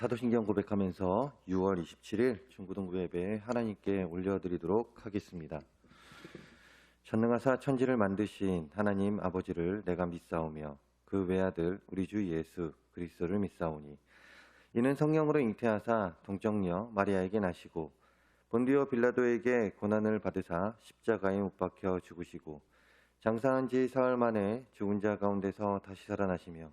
사도신경 고백하면서 6월 27일 중고등부 예배 하나님께 올려드리도록 하겠습니다. 전능하사 천지를 만드신 하나님 아버지를 내가 믿사오며 그 외아들 우리 주 예수 그리스도를 믿사오니 이는 성령으로 잉태하사 동정녀 마리아에게 나시고 본디오 빌라도에게 고난을 받으사 십자가에 못 박혀 죽으시고 장사한 지 사흘 만에 죽은 자 가운데서 다시 살아나시며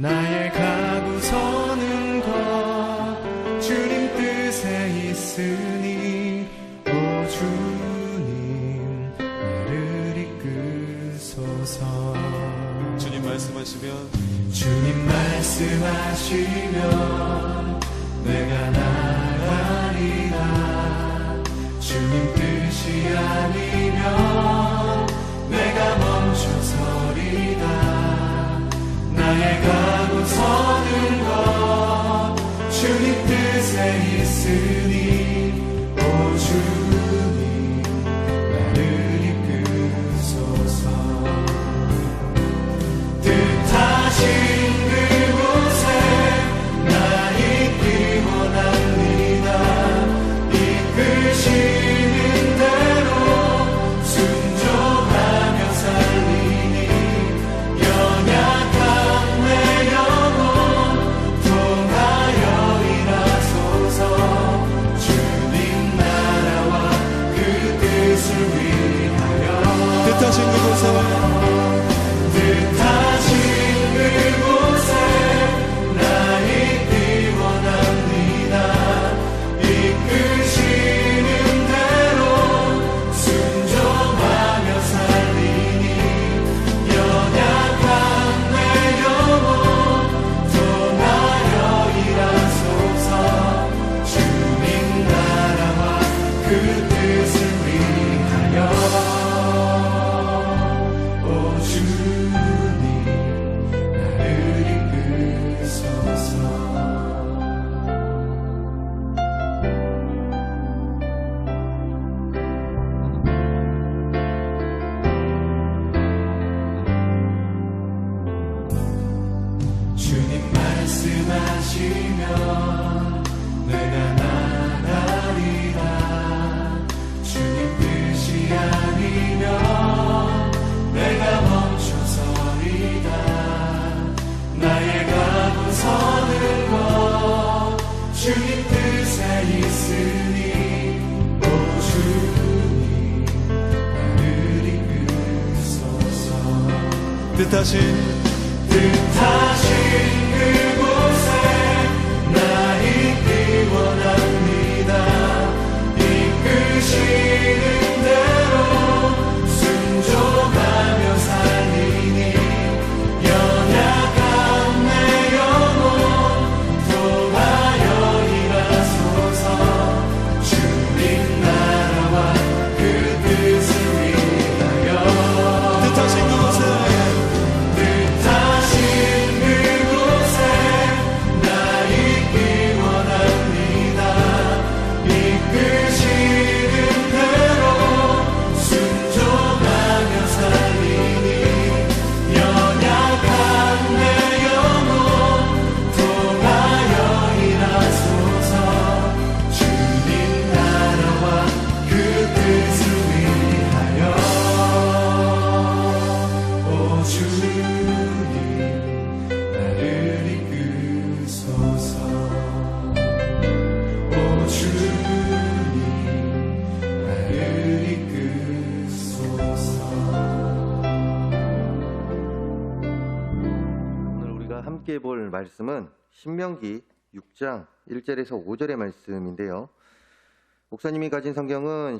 night. 주님 뜻에 있으니 오 주님 나를 이끄소서. 뜻하신 뜻하신 말씀은 신명기 6장 1절에서 5절의 말씀인데요. 목사님이 가진 성경은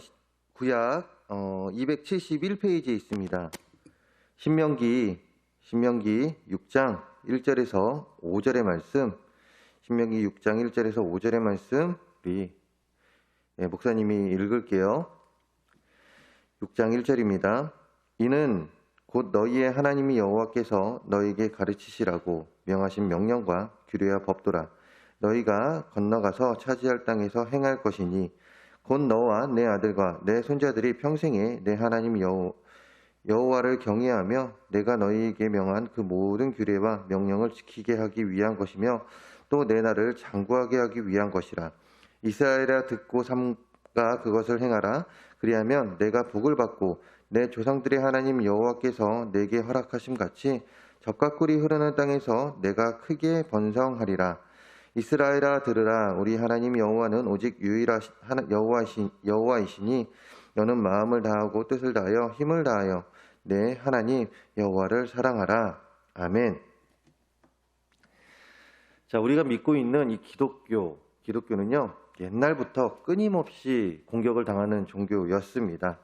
구약 271페이지에 있습니다. 신명기 신명기 6장 1절에서 5절의 말씀 신명기 6장 1절에서 5절의 말씀 우리 예, 목사님이 읽을게요. 6장 1절입니다. 이는 곧 너희의 하나님이 여호와께서 너희에게 가르치시라고 명하신 명령과 규례와 법도라. 너희가 건너가서 차지할 땅에서 행할 것이니 곧 너와 내 아들과 내 손자들이 평생에 내 하나님 여호, 여호와를 경외하며 내가 너희에게 명한 그 모든 규례와 명령을 지키게 하기 위한 것이며 또 내 나를 장구하게 하기 위한 것이라. 이스라엘아 듣고 삼가 그것을 행하라. 그리하면 내가 복을 받고 내 조상들의 하나님 여호와께서 내게 허락하심 같이 젖과 꿀이 흐르는 땅에서 내가 크게 번성하리라. 이스라엘아 들으라. 우리 하나님 여호와는 오직 유일하신 하나- 여호와이시, 여호와이시니 너는 마음을 다하고 뜻을 다하여 힘을 다하여 내 하나님 여호와를 사랑하라. 아멘. 자, 우리가 믿고 있는 이 기독교, 기독교는요, 옛날부터 끊임없이 공격을 당하는 종교였습니다.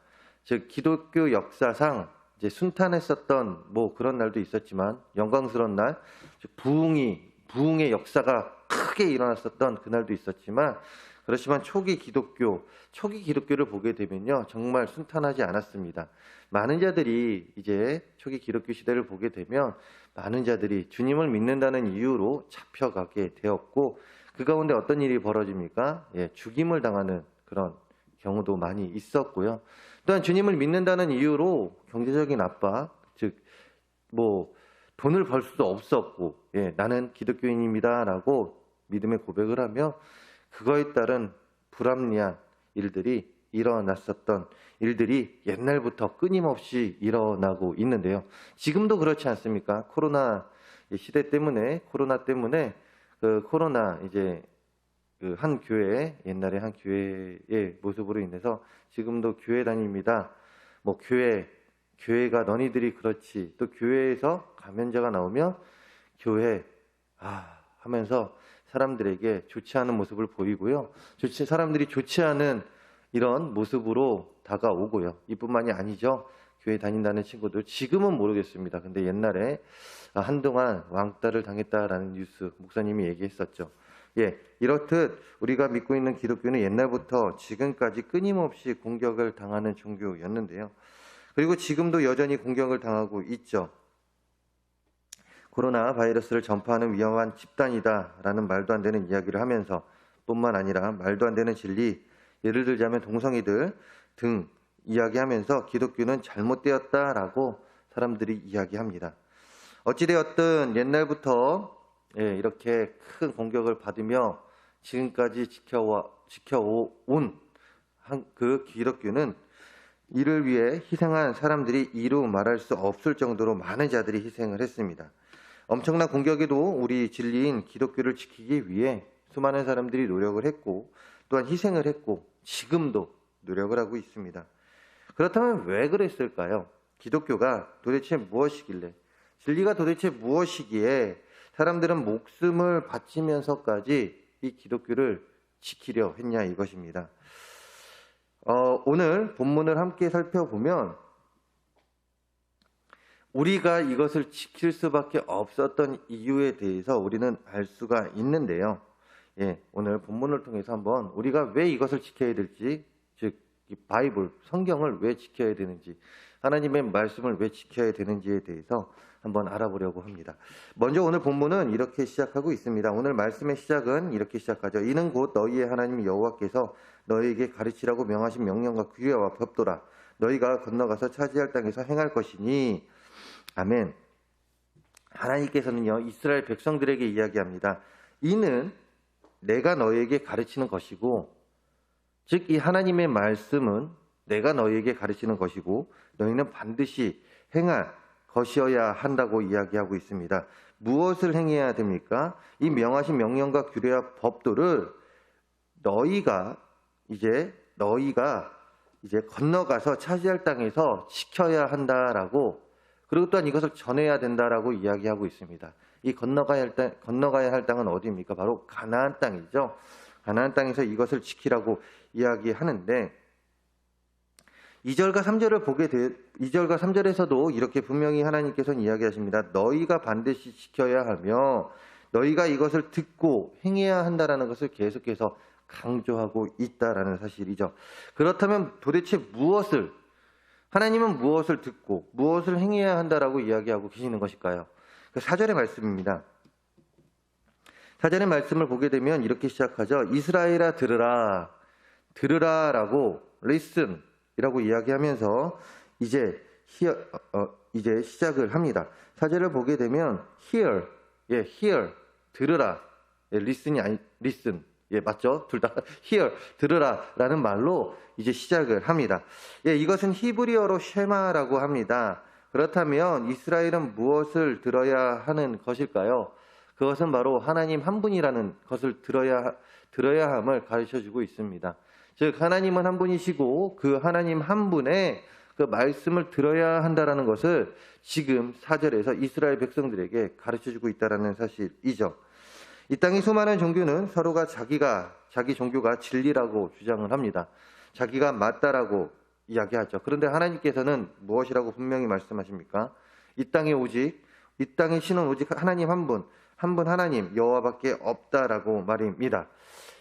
즉, 기독교 역사상 이제 순탄했었던 뭐 그런 날도 있었지만, 영광스러운 날, 즉 부흥이, 부흥의 역사가 크게 일어났었던 그날도 있었지만, 그렇지만 초기 기독교, 초기 기독교를 보게 되면요, 정말 순탄하지 않았습니다. 많은 자들이 이제 초기 기독교 시대를 보게 되면 많은 자들이 주님을 믿는다는 이유로 잡혀가게 되었고 그 가운데 어떤 일이 벌어집니까? 예, 죽임을 당하는 그런 경우도 많이 있었고요. 또한 주님을 믿는다는 이유로 경제적인 압박, 즉 뭐 돈을 벌 수도 없었고, 예, 나는 기독교인입니다 라고 믿음의 고백을 하며 그거에 따른 불합리한 일들이 일어났었던 일들이 옛날부터 끊임없이 일어나고 있는데요. 지금도 그렇지 않습니까? 코로나 시대 때문에 코로나 때문에 그 코로나 이제 그 한 교회 옛날에 한 교회의 모습으로 인해서 지금도 교회 다닙니다. 뭐 교회 교회가 너희들이 그렇지 또 교회에서 감염자가 나오면 교회 아 하면서 사람들에게 좋지 않은 모습을 보이고요. 좋지 사람들이 좋지 않은 이런 모습으로 다가오고요. 이뿐만이 아니죠. 교회 다닌다는 친구들 지금은 모르겠습니다. 근데 옛날에 아, 한동안 왕따를 당했다라는 뉴스 목사님이 얘기했었죠. 예, 이렇듯 우리가 믿고 있는 기독교는 옛날부터 지금까지 끊임없이 공격을 당하는 종교였는데요. 그리고 지금도 여전히 공격을 당하고 있죠. 코로나 바이러스를 전파하는 위험한 집단이다라는 말도 안 되는 이야기를 하면서 뿐만 아니라 말도 안 되는 진리, 예를 들자면 동성이들 등 이야기하면서 기독교는 잘못되었다라고 사람들이 이야기합니다. 어찌되었든 옛날부터 예, 이렇게 큰 공격을 받으며 지금까지 지켜와, 지켜온 한- 그 기독교는 이를 위해 희생한 사람들이 이루 말할 수 없을 정도로 많은 자들이 희생을 했습니다. 엄청난 공격에도 우리 진리인 기독교를 지키기 위해 수많은 사람들이 노력을 했고 또한 희생을 했고 지금도 노력을 하고 있습니다. 그렇다면 왜 그랬을까요? 기독교가 도대체 무엇이길래 진리가 도대체 무엇이기에 사람들은 목숨을 바치면서까지 이 기독교를 지키려 했냐 이것입니다. 어, 오늘 본문을 함께 살펴보면 우리가 이것을 지킬 수밖에 없었던 이유에 대해서 우리는 알 수가 있는데요. 예, 오늘 본문을 통해서 한번 우리가 왜 이것을 지켜야 될지, 즉, 이 바이블, 성경을 왜 지켜야 되는지, 하나님의 말씀을 왜 지켜야 되는지에 대해서 한번 알아보려고 합니다. 먼저 오늘 본문은 이렇게 시작하고 있습니다. 오늘 말씀의 시작은 이렇게 시작하죠. 이는 곧 너희의 하나님 여호와께서 너희에게 가르치라고 명하신 명령과 규례와 법도라. 너희가 건너가서 차지할 땅에서 행할 것이니 아멘. 하나님께서는요, 이스라엘 백성들에게 이야기합니다. 이는 내가 너희에게 가르치는 것이고, 즉, 이 하나님의 말씀은 내가 너희에게 가르치는 것이고, 너희는 반드시 행할 것이어야 한다고 이야기하고 있습니다. 무엇을 행해야 됩니까? 이 명하신 명령과 규례와 법도를 너희가 이제 너희가 이제 건너가서 차지할 땅에서 지켜야 한다라고 그리고 또한 이것을 전해야 된다라고 이야기하고 있습니다. 이 건너가야 할 땅, 건너가야 할 땅은 어디입니까? 바로 가나안 땅이죠. 가나안 땅에서 이것을 지키라고 이야기하는데 2절과 3절을 보게 되 2절과 3절에서도 이렇게 분명히 하나님께서는 이야기하십니다. 너희가 반드시 지켜야 하며 너희가 이것을 듣고 행해야 한다라는 것을 계속해서 강조하고 있다라는 사실이죠. 그렇다면 도대체 무엇을 하나님은 무엇을 듣고 무엇을 행해야 한다라고 이야기하고 계시는 것일까요? 그 4절의 말씀입니다. 4절의 말씀을 보게 되면 이렇게 시작하죠. 이스라엘아 들으라. 들으라라고 listen 이라고 이야기하면서 이제 hear, 어, 이제 시작을 합니다. 4절을 보게 되면 hear 예, hear 들으라. 예, listen이 아니 listen. 예, 맞죠? 둘 다 hear 들으라라는 말로 이제 시작을 합니다. 예, 이것은 히브리어로 쉐마라고 합니다. 그렇다면 이스라엘은 무엇을 들어야 하는 것일까요? 그것은 바로 하나님 한 분이라는 것을 들어야 들어야 함을 가르쳐 주고 있습니다. 즉 하나님은 한 분이시고 그 하나님 한 분의 그 말씀을 들어야 한다라는 것을 지금 사절에서 이스라엘 백성들에게 가르쳐 주고 있다라는 사실이죠. 이 땅의 수많은 종교는 서로가 자기가 자기 종교가 진리라고 주장을 합니다. 자기가 맞다라고 이야기하죠. 그런데 하나님께서는 무엇이라고 분명히 말씀하십니까? 이 땅에 오직 이 땅의 신은 오직 하나님 한 분, 한 분 하나님 여호와밖에 없다라고 말입니다.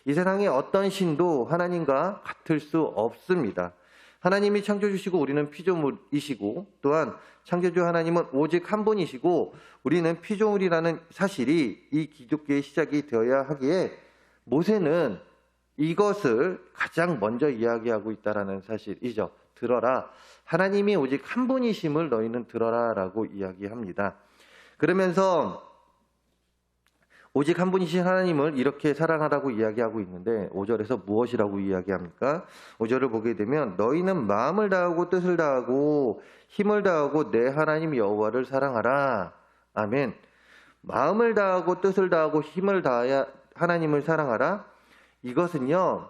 이 세상에 어떤 신도 하나님과 같을 수 없습니다. 하나님이 창조주시고 우리는 피조물이시고 또한 창조주 하나님은 오직 한 분이시고 우리는 피조물이라는 사실이 이 기독교의 시작이 되어야 하기에 모세는 이것을 가장 먼저 이야기하고 있다라는 사실이죠. 들어라. 하나님이 오직 한 분이심을 너희는 들어라라고 이야기합니다. 그러면서 오직 한 분이신 하나님을 이렇게 사랑하라고 이야기하고 있는데 5절에서 무엇이라고 이야기합니까? 5절을 보게 되면 너희는 마음을 다하고 뜻을 다하고 힘을 다하고 내 하나님 여호와를 사랑하라. 아멘. 마음을 다하고 뜻을 다하고 힘을 다하여 하나님을 사랑하라. 이것은요.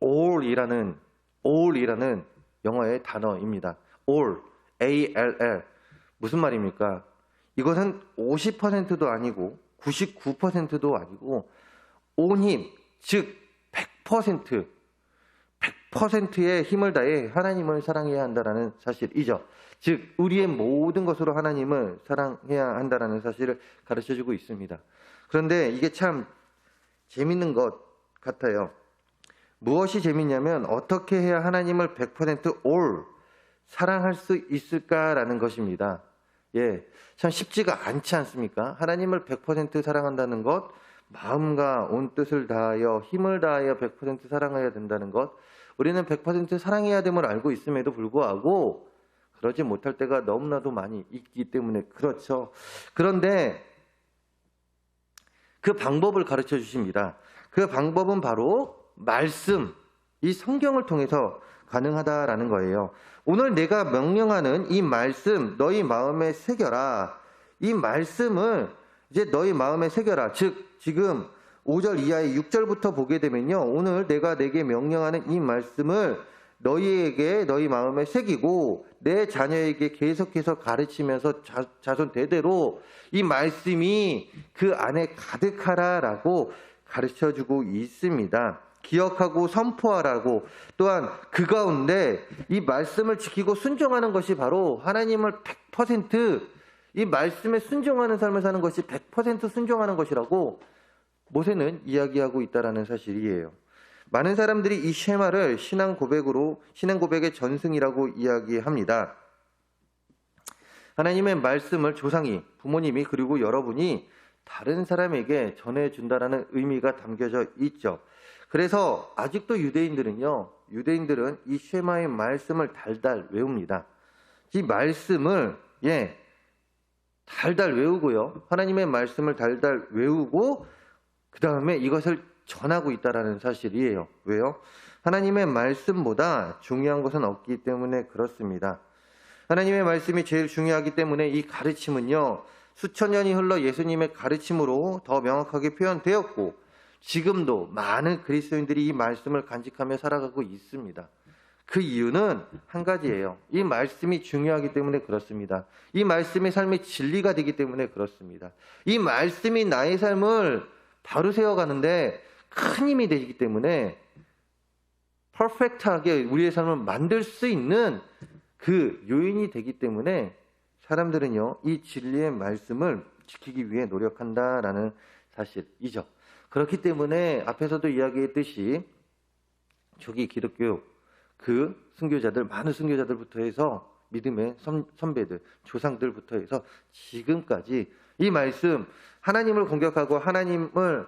all이라는 all이라는 영어의 단어입니다. all A L L 무슨 말입니까? 이것은 50%도 아니고 99%도 아니고 온 힘, 즉 100%, 100%의 힘을 다해 하나님을 사랑해야 한다라는 사실이죠. 즉 우리의 모든 것으로 하나님을 사랑해야 한다라는 사실을 가르쳐 주고 있습니다. 그런데 이게 참 재밌는 것 같아요. 무엇이 재밌냐면 어떻게 해야 하나님을 100% all 사랑할 수 있을까라는 것입니다. 예, 참 쉽지가 않지 않습니까? 하나님을 100% 사랑한다는 것, 마음과 온 뜻을 다하여 힘을 다하여 100% 사랑해야 된다는 것, 우리는 100% 사랑해야 됨을 알고 있음에도 불구하고 그러지 못할 때가 너무나도 많이 있기 때문에 그렇죠. 그런데 그 방법을 가르쳐 주십니다. 그 방법은 바로 말씀, 이 성경을 통해서 가능하다라는 거예요. 오늘 내가 명령하는 이 말씀 너희 마음에 새겨라. 이 말씀을 이제 너희 마음에 새겨라. 즉 지금 5절 이하의 6절부터 보게 되면요. 오늘 내가 내게 명령하는 이 말씀을 너희에게 너희 마음에 새기고 내 자녀에게 계속해서 가르치면서 자, 자손 대대로 이 말씀이 그 안에 가득하라라고 가르쳐 주고 있습니다. 기억하고 선포하라고 또한 그 가운데 이 말씀을 지키고 순종하는 것이 바로 하나님을 100%이 말씀에 순종하는 삶을 사는 것이 100% 순종하는 것이라고 모세는 이야기하고 있다라는 사실이에요. 많은 사람들이 이 쉐마를 신앙 고백으로 신앙 고백의 전승이라고 이야기합니다. 하나님의 말씀을 조상이 부모님이 그리고 여러분이 다른 사람에게 전해 준다라는 의미가 담겨져 있죠. 그래서 아직도 유대인들은요, 유대인들은 이 쉐마의 말씀을 달달 외웁니다. 이 말씀을, 예, 달달 외우고요. 하나님의 말씀을 달달 외우고, 그 다음에 이것을 전하고 있다라는 사실이에요. 왜요? 하나님의 말씀보다 중요한 것은 없기 때문에 그렇습니다. 하나님의 말씀이 제일 중요하기 때문에 이 가르침은요, 수천 년이 흘러 예수님의 가르침으로 더 명확하게 표현되었고, 지금도 많은 그리스도인들이 이 말씀을 간직하며 살아가고 있습니다. 그 이유는 한 가지예요. 이 말씀이 중요하기 때문에 그렇습니다. 이 말씀이 삶의 진리가 되기 때문에 그렇습니다. 이 말씀이 나의 삶을 바로 세워가는데 큰 힘이 되기 때문에 퍼펙트하게 우리의 삶을 만들 수 있는 그 요인이 되기 때문에 사람들은요, 이 진리의 말씀을 지키기 위해 노력한다라는 사실이죠. 그렇기 때문에 앞에서도 이야기했듯이 초기 기독교 그 순교자들, 많은 순교자들부터 해서 믿음의 선, 선배들, 조상들부터 해서 지금까지 이 말씀, 하나님을 공격하고 하나님을,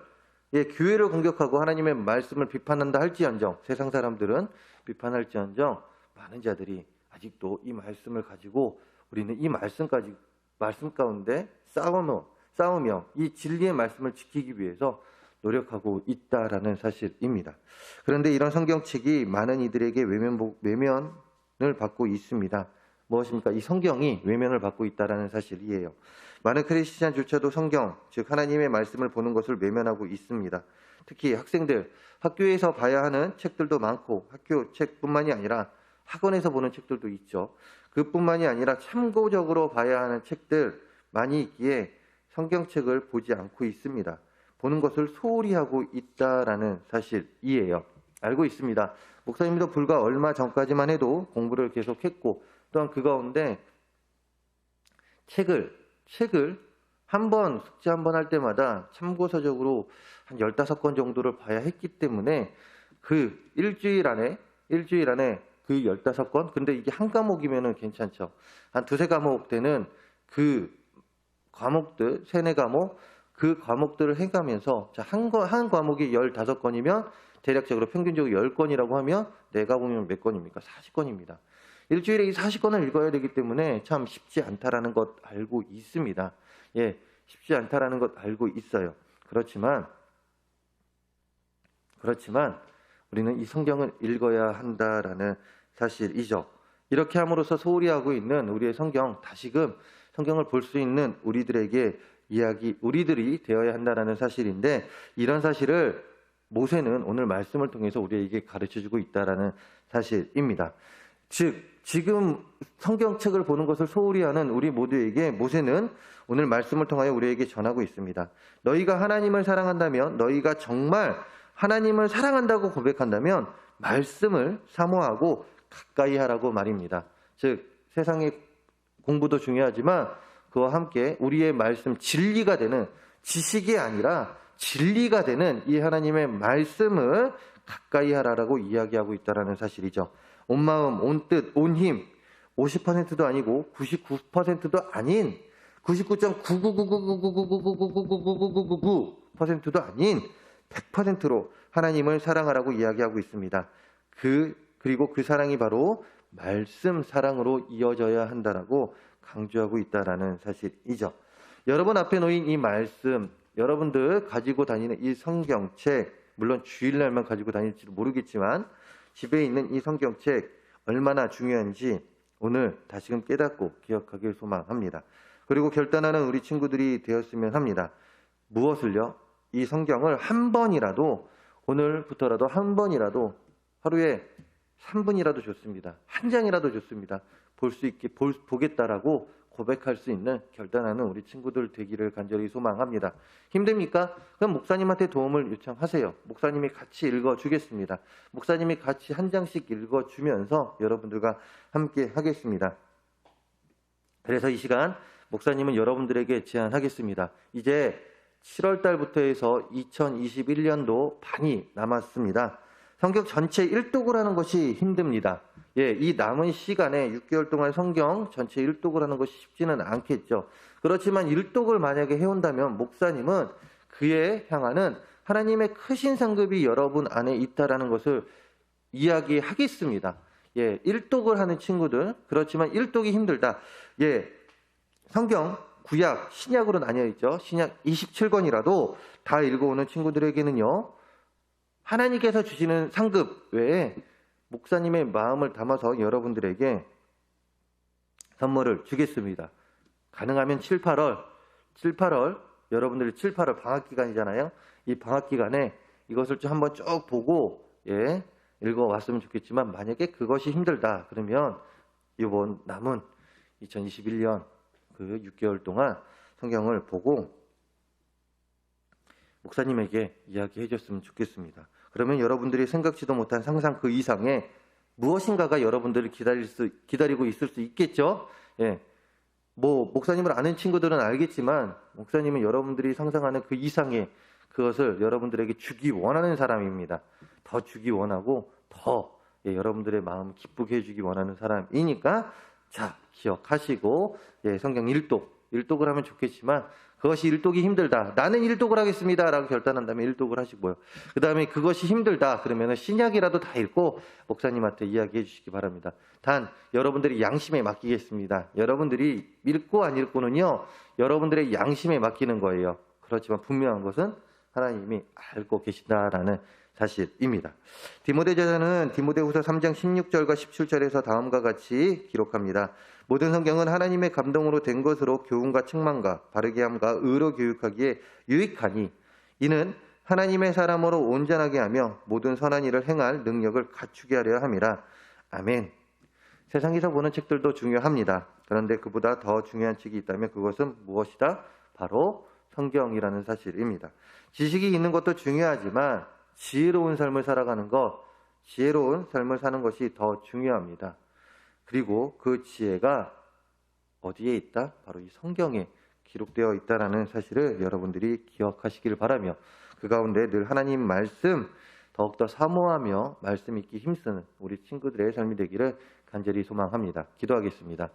예, 교회를 공격하고 하나님의 말씀을 비판한다 할지언정, 세상 사람들은 비판할지언정, 많은 자들이 아직도 이 말씀을 가지고 우리는 이 말씀까지, 말씀 가운데 싸우며, 싸우며 이 진리의 말씀을 지키기 위해서 노력하고 있다라는 사실입니다. 그런데 이런 성경책이 많은 이들에게 외면, 외면을 받고 있습니다. 무엇입니까? 이 성경이 외면을 받고 있다라는 사실이에요. 많은 크리스찬조차도 성경, 즉 하나님의 말씀을 보는 것을 외면하고 있습니다. 특히 학생들, 학교에서 봐야 하는 책들도 많고 학교 책뿐만이 아니라 학원에서 보는 책들도 있죠. 그뿐만이 아니라 참고적으로 봐야 하는 책들 많이 있기에 성경책을 보지 않고 있습니다. 보는 것을 소홀히 하고 있다라는 사실이에요. 알고 있습니다. 목사님도 불과 얼마 전까지만 해도 공부를 계속했고 또한 그 가운데 책을 책을 한 번 숙제 한 번 할 때마다 참고서적으로 한 15권 정도를 봐야 했기 때문에 그 일주일 안에 일주일 안에 그 15권 근데 이게 한 과목이면은 괜찮죠. 한 두세 과목 되는 그 과목들 세네 과목 그 과목들을 해가면서 자, 한, 거, 한 과목이 15건이면 대략적으로 평균적으로 10건이라고 하면 내가 보면 몇 건입니까? 40건입니다. 일주일에 이 40건을 읽어야 되기 때문에 참 쉽지 않다라는 것 알고 있습니다. 예, 쉽지 않다라는 것 알고 있어요. 그렇지만, 그렇지만, 우리는 이 성경을 읽어야 한다라는 사실이죠. 이렇게 함으로써 소홀히 하고 있는 우리의 성경, 다시금 성경을 볼 수 있는 우리들에게 이야기, 우리들이 되어야 한다라는 사실인데, 이런 사실을 모세는 오늘 말씀을 통해서 우리에게 가르쳐 주고 있다라는 사실입니다. 즉, 지금 성경책을 보는 것을 소홀히 하는 우리 모두에게 모세는 오늘 말씀을 통하여 우리에게 전하고 있습니다. 너희가 하나님을 사랑한다면, 너희가 정말 하나님을 사랑한다고 고백한다면, 말씀을 사모하고 가까이 하라고 말입니다. 즉, 세상의 공부도 중요하지만, 그와 함께 우리의 말씀, 진리가 되는 지식이 아니라 진리가 되는 이 하나님의 말씀을 가까이 하라라고 이야기하고 있다라는 사실이죠. 온 마음, 온 뜻, 온 힘, 50%도 아니고 99%도 아닌 99.999999999999999%도 아닌 100%로 하나님을 사랑하라고 이야기하고 있습니다. 그 그리고 그 사랑이 바로 말씀 사랑으로 이어져야 한다라고 강조하고 있다라는 사실이죠. 여러분 앞에 놓인 이 말씀, 여러분들 가지고 다니는 이 성경책, 물론 주일날만 가지고 다닐지도 모르겠지만 집에 있는 이 성경책 얼마나 중요한지 오늘 다시금 깨닫고 기억하길 소망합니다. 그리고 결단하는 우리 친구들이 되었으면 합니다. 무엇을요? 이 성경을 한 번이라도 오늘부터라도 한 번이라도 하루에 3분이라도 좋습니다. 한 장이라도 좋습니다. 볼 수 있게 볼, 보겠다라고 고백할 수 있는 결단하는 우리 친구들 되기를 간절히 소망합니다. 힘듭니까? 그럼 목사님한테 도움을 요청하세요. 목사님이 같이 읽어주겠습니다. 목사님이 같이 한 장씩 읽어주면서 여러분들과 함께 하겠습니다. 그래서 이 시간 목사님은 여러분들에게 제안하겠습니다. 이제 7월 달부터 해서 2021년도 반이 남았습니다. 성경 전체 1독을 하는 것이 힘듭니다. 예, 이 남은 시간에 6개월 동안 성경 전체 1독을 하는 것이 쉽지는 않겠죠. 그렇지만 1독을 만약에 해온다면 목사님은 그에 향하는 하나님의 크신 상급이 여러분 안에 있다라는 것을 이야기하겠습니다. 예, 1독을 하는 친구들, 그렇지만 1독이 힘들다. 예, 성경, 구약, 신약으로 나뉘어 있죠. 신약 27권이라도 다 읽어오는 친구들에게는요, 하나님께서 주시는 상급 외에 목사님의 마음을 담아서 여러분들에게 선물을 주겠습니다. 가능하면 7, 8월, 7, 8월, 여러분들이 7, 8월 방학 기간이잖아요. 이 방학 기간에 이것을 좀 한번 쭉 보고, 예, 읽어왔으면 좋겠지만 만약에 그것이 힘들다 그러면 이번 남은 2021년 그 6개월 동안 성경을 보고 목사님에게 이야기해 줬으면 좋겠습니다. 그러면 여러분들이 생각지도 못한 상상 그 이상의 무엇인가가 여러분들을 기다릴 수, 기다리고 있을 수 있겠죠? 예. 뭐, 목사님을 아는 친구들은 알겠지만, 목사님은 여러분들이 상상하는 그 이상의 그것을 여러분들에게 주기 원하는 사람입니다. 더 주기 원하고, 더 예, 여러분들의 마음 기쁘게 해주기 원하는 사람이니까, 자, 기억하시고, 예, 성경 일독, 일독을 하면 좋겠지만, 그것이 일독이 힘들다. 나는 일독을 하겠습니다. 라고 결단한다면 일독을 하시고요. 그 다음에 그것이 힘들다. 그러면 신약이라도 다 읽고 목사님한테 이야기해 주시기 바랍니다. 단, 여러분들이 양심에 맡기겠습니다. 여러분들이 읽고 안 읽고는요, 여러분들의 양심에 맡기는 거예요. 그렇지만 분명한 것은 하나님이 알고 계신다라는 사실입니다. 디모데전서는 디모데후서 3장 16절과 17절에서 다음과 같이 기록합니다. 모든 성경은 하나님의 감동으로 된 것으로 교훈과 책망과 바르게 함과 의로 교육하기에 유익하니 이는 하나님의 사람으로 온전하게 하며 모든 선한 일을 행할 능력을 갖추게 하려 함이라. 아멘. 세상에서 보는 책들도 중요합니다. 그런데 그보다 더 중요한 책이 있다면 그것은 무엇이다? 바로 성경이라는 사실입니다. 지식이 있는 것도 중요하지만 지혜로운 삶을 살아가는 것, 지혜로운 삶을 사는 것이 더 중요합니다. 그리고 그 지혜가 어디에 있다? 바로 이 성경에 기록되어 있다라는 사실을 여러분들이 기억하시길 바라며 그 가운데 늘 하나님 말씀 더욱더 사모하며 말씀 읽기 힘쓰는 우리 친구들의 삶이 되기를 간절히 소망합니다. 기도하겠습니다.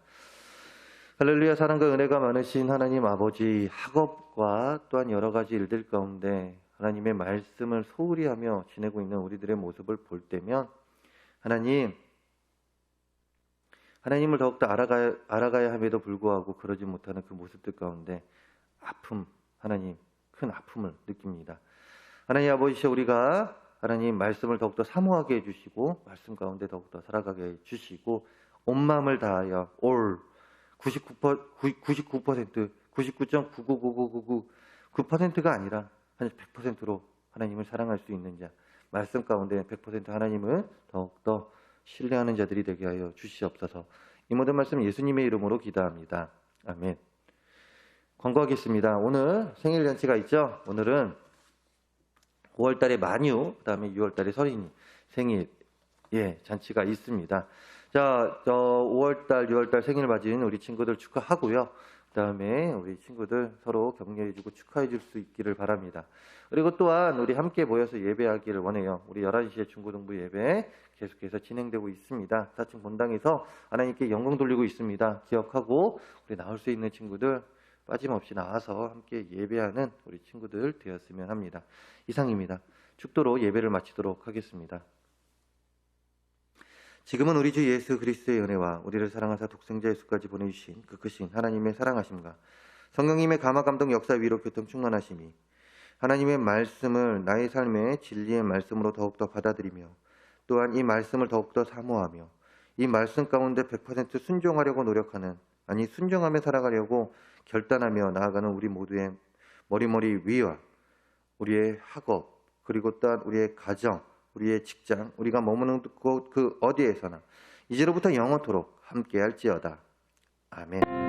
할렐루야 사랑과 은혜가 많으신 하나님 아버지 학업과 또한 여러 가지 일들 가운데 하나님의 말씀을 소홀히 하며 지내고 있는 우리들의 모습을 볼 때면 하나님 하나님을 더욱더 알아가야, 알아가야 함에도 불구하고 그러지 못하는 그 모습들 가운데 아픔, 하나님, 큰 아픔을 느낍니다. 하나님 아버지, 우리가 하나님 말씀을 더욱더 사모하게 해주시고, 말씀 가운데 더욱더 살아가게 해주시고, 온 마음을 다하여, 올, 99%, 99%, 99.99999, 9%가 아니라, 한 100%로 하나님을 사랑할 수 있는 자, 말씀 가운데 100% 하나님을 더욱더 신뢰하는 자들이 되게 하여 주시옵소서. 이 모든 말씀 예수님의 이름으로 기도합니다. 아멘. 광고하겠습니다. 오늘 생일 잔치가 있죠? 오늘은 5월 달에 만유, 그 다음에 6월 달에 서린이 생일, 예, 잔치가 있습니다. 자, 저 5월 달, 6월 달 생일 맞은 우리 친구들 축하하고요. 그 다음에 우리 친구들 서로 격려해주고 축하해줄 수 있기를 바랍니다. 그리고 또한 우리 함께 모여서 예배하기를 원해요. 우리 11시에 중고등부 예배 계속해서 진행되고 있습니다. 4층 본당에서 하나님께 영광 돌리고 있습니다. 기억하고 우리 나올 수 있는 친구들 빠짐없이 나와서 함께 예배하는 우리 친구들 되었으면 합니다. 이상입니다. 축도로 예배를 마치도록 하겠습니다. 지금은 우리 주 예수 그리스도의 은혜와 우리를 사랑하사 독생자 예수까지 보내주신 그 크신 하나님의 사랑하심과 성령님의 감화 감동 역사 위로 교통 충만하심이 하나님의 말씀을 나의 삶의 진리의 말씀으로 더욱더 받아들이며 또한 이 말씀을 더욱더 사모하며 이 말씀 가운데 100% 순종하려고 노력하는 아니 순종하며 살아가려고 결단하며 나아가는 우리 모두의 머리머리 위와 우리의 학업 그리고 또한 우리의 가정 우리의 직장 우리가 머무는 곳 그 어디에서나 이제로부터 영원토록 함께할지어다 아멘.